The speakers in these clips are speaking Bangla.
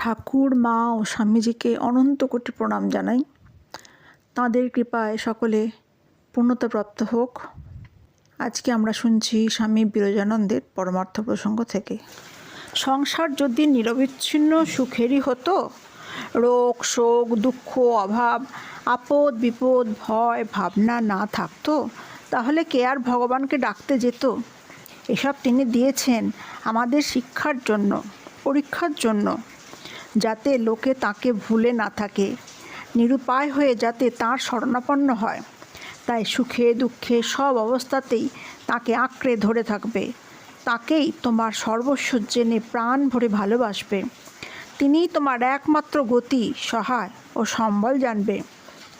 ঠাকুর, মা ও স্বামীজিকে অনন্ত কোটি প্রণাম জানাই। তাঁদের কৃপায় সকলে পূর্ণতাপ্রাপ্ত হোক। আজকে আমরা শুনছি স্বামী বিরজানন্দের পরমার্থ প্রসঙ্গ থেকে। সংসার যদি নিরবিচ্ছিন্ন সুখেরই হতো, রোগ, শোক, দুঃখ, অভাব, আপদ, বিপদ, ভয়, ভাবনা না থাকতো, তাহলে কে আর ভগবানকে ডাকতে যেত? এসব তিনি দিয়েছেন আমাদের শিক্ষার জন্য, পরীক্ষার জন্য। যাতে লোকে তাকে ভুলে না থাকে। নিরুপায় হয়ে যাতে তার শরণাপন্ন হয়। তাই সুখে দুঃখে সব অবস্থাতেই তাকে আঁকড়ে ধরে থাকবে। তাকেই তোমার সর্বস্ব জেনে প্রাণ ভরে ভালোবাসবে। তিনিই তোমার একমাত্র গতি, সহায় ও সম্বল জানবে।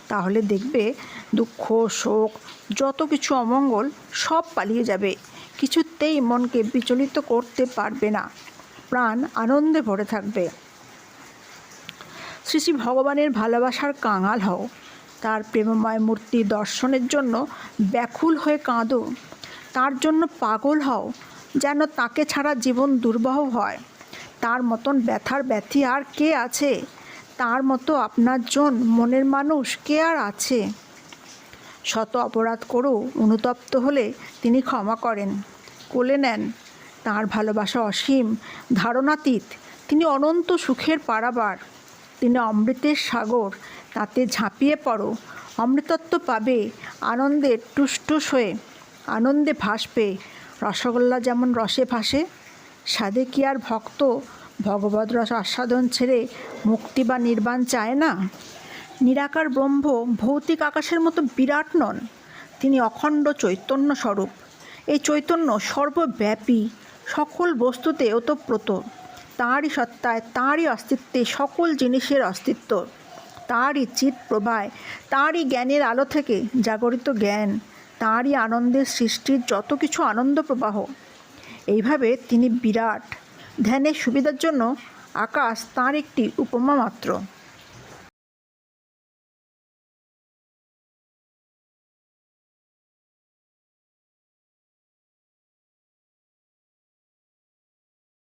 তাহলে দেখবে দুঃখ, শোক, যত কিছু অমঙ্গল সব পালিয়ে যাবে। কিছুতেই মনকে বিচলিত করতে পারবে না। প্রাণ আনন্দে ভরে থাকবে। শ্রী শ্রী ভগবানের ভালোবাসার কাঙাল হও। তার প্রেমময় মূর্তি দর্শনের জন্য ব্যাকুল হয়ে কাঁদো। তার জন্য পাগল হও, যেন তাকে ছাড়া জীবন দুর্বহ হয়। তার মতন ব্যথার ব্যথি আর কে আছে? তার মতো আপনার জন মনের মানুষ কে আর আছে? শত অপরাধ করেও অনুতপ্ত হলে তিনি ক্ষমা করেন। কোলে নেন, তার ভালোবাসা অসীম, ধারণাতীত, তিনি অনন্ত সুখের পারাবার। তিনি অমৃতের সাগর তাতে ঝাঁপিয়ে পড়ো। অমৃতত্ব পাবে আনন্দে টুসটুস হয়ে, আনন্দে ভাসবে। রসগোল্লা যেমন রসে ভাসে সাদে কি আর ভক্ত ভগবত রস আস্বাদন ছেড়ে মুক্তি বা নির্বাণ চায় না? নিরাকার ব্রহ্ম ভৌতিক আকাশের মতো বিরাট নন। তিনি অখণ্ড চৈতন্য স্বরূপ। এই চৈতন্য সর্বব্যাপী, সকল বস্তুতে ওতপ্রোত। তাঁরই সত্তায়, তাঁরই অস্তিত্বে, সকল জিনিসের অস্তিত্ব। তাঁরই চিত প্রবায়, তাঁরই জ্ঞানের আলো থেকে জাগরিত জ্ঞান, তাঁরই আনন্দের সৃষ্টির যত কিছু আনন্দ প্রবাহ। এইভাবে তিনি বিরাট। ধ্যানের সুবিধার জন্য আকাশ তাঁর একটি উপমা মাত্র।